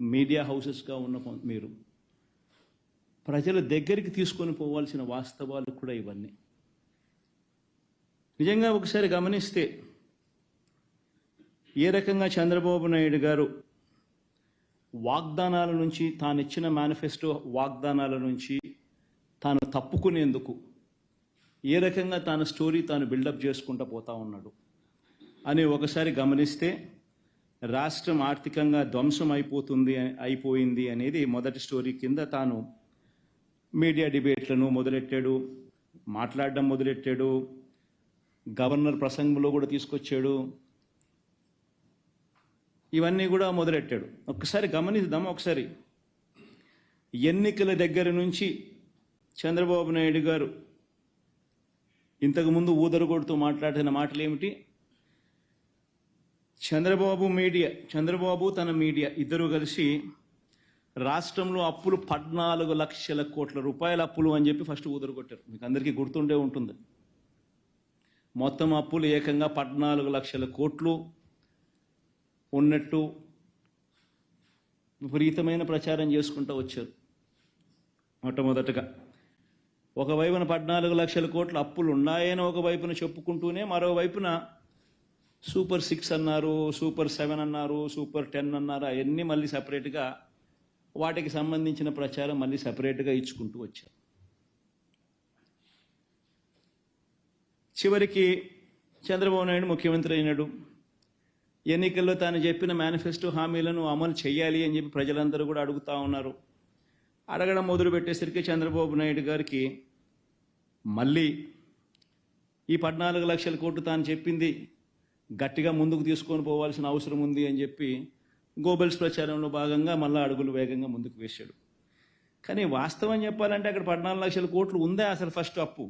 Media హౌసెస్గా ఉన్న మీరు. ప్రజల దగ్గరికి తీసుకొని పోవాల్సిన వాస్తవాలు కూడా ఇవన్నీ. నిజంగా ఒకసారి గమనిస్తే ఏ రకంగా చంద్రబాబు నాయుడు గారు వాగ్దానాల నుంచి తాను ఇచ్చిన మేనిఫెస్టో వాగ్దానాల నుంచి తాను తప్పుకునేందుకు ఏ రకంగా తాను స్టోరీ తాను బిల్డప్ చేసుకుంటూ పోతా ఉన్నాడు అని ఒకసారి గమనిస్తే రాష్ట్రం ఆర్థికంగా ధ్వంసం అయిపోతుంది అయిపోయింది అనేది మొదటి స్టోరీ కింద తాను మీడియా డిబేట్లను మొదలెట్టాడు మాట్లాడడం మొదలెట్టాడు గవర్నర్ ప్రసంగంలో కూడా తీసుకొచ్చాడు. ఇవన్నీ కూడా మొదలెట్టాడు. ఒక్కసారి గమనిద్దాం ఒకసారి. ఎన్నికల దగ్గర నుంచి చంద్రబాబు నాయుడు గారు ఇంతకుముందు ఊదరగొడుతూ మాట్లాడిన మాటలు ఏమిటి చంద్రబాబు మీడియా చంద్రబాబు తన మీడియా ఇద్దరు కలిసి రాష్ట్రంలో అప్పులు పద్నాలుగు లక్షల కోట్ల రూపాయల అప్పులు అని చెప్పి ఫస్ట్ ఊదరగొట్టారు మీకు అందరికీ గుర్తుండే ఉంటుంది. మొత్తం అప్పులు ఏకంగా పద్నాలుగు లక్షల కోట్లు ఉన్నట్టు విపరీతమైన ప్రచారం చేసుకుంటూ వచ్చారు. మొట్టమొదటగా ఒకవైపున పద్నాలుగు లక్షల కోట్ల అప్పులు ఉన్నాయని ఒకవైపున చెప్పుకుంటూనే మరోవైపున సూపర్ సిక్స్ అన్నారు సూపర్ సెవెన్ అన్నారు సూపర్ టెన్ అన్నారు అవన్నీ మళ్ళీ సపరేట్గా వాటికి సంబంధించిన ప్రచారం మళ్ళీ సపరేట్గా ఇచ్చుకుంటూ వచ్చారు చివరికి చంద్రబాబు నాయుడు ముఖ్యమంత్రి అయినాడు. ఎన్నికల్లో తాను చెప్పిన మేనిఫెస్టో హామీలను అమలు చేయాలి అని చెప్పి ప్రజలందరూ కూడా అడుగుతా ఉన్నారు. అడగడం మొదలు పెట్టేసరికి చంద్రబాబు నాయుడు గారికి మళ్ళీ ఈ పద్నాలుగు లక్షల కోట్లు తాను చెప్పింది గట్టిగా ముందుకు తీసుకొని పోవాల్సిన అవసరం ఉంది అని చెప్పి గోబెల్స్ ప్రచారంలో భాగంగా మళ్ళీ అడుగులు వేగంగా ముందుకు వేశాడు. కానీ వాస్తవం చెప్పాలంటే అక్కడ పద్నాలుగు లక్షల కోట్లు ఉందా అసలు ఫస్ట్ అప్పు?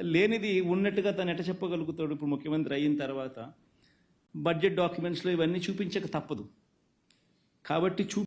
లేనిది ఉన్నట్టుగా తను ఎట చెప్పగలుగుతాడు ఇప్పుడు ముఖ్యమంత్రి అయిన తర్వాత? బడ్జెట్ డాక్యుమెంట్స్లో ఇవన్నీ చూపించక తప్పదు. కాబట్టి చూ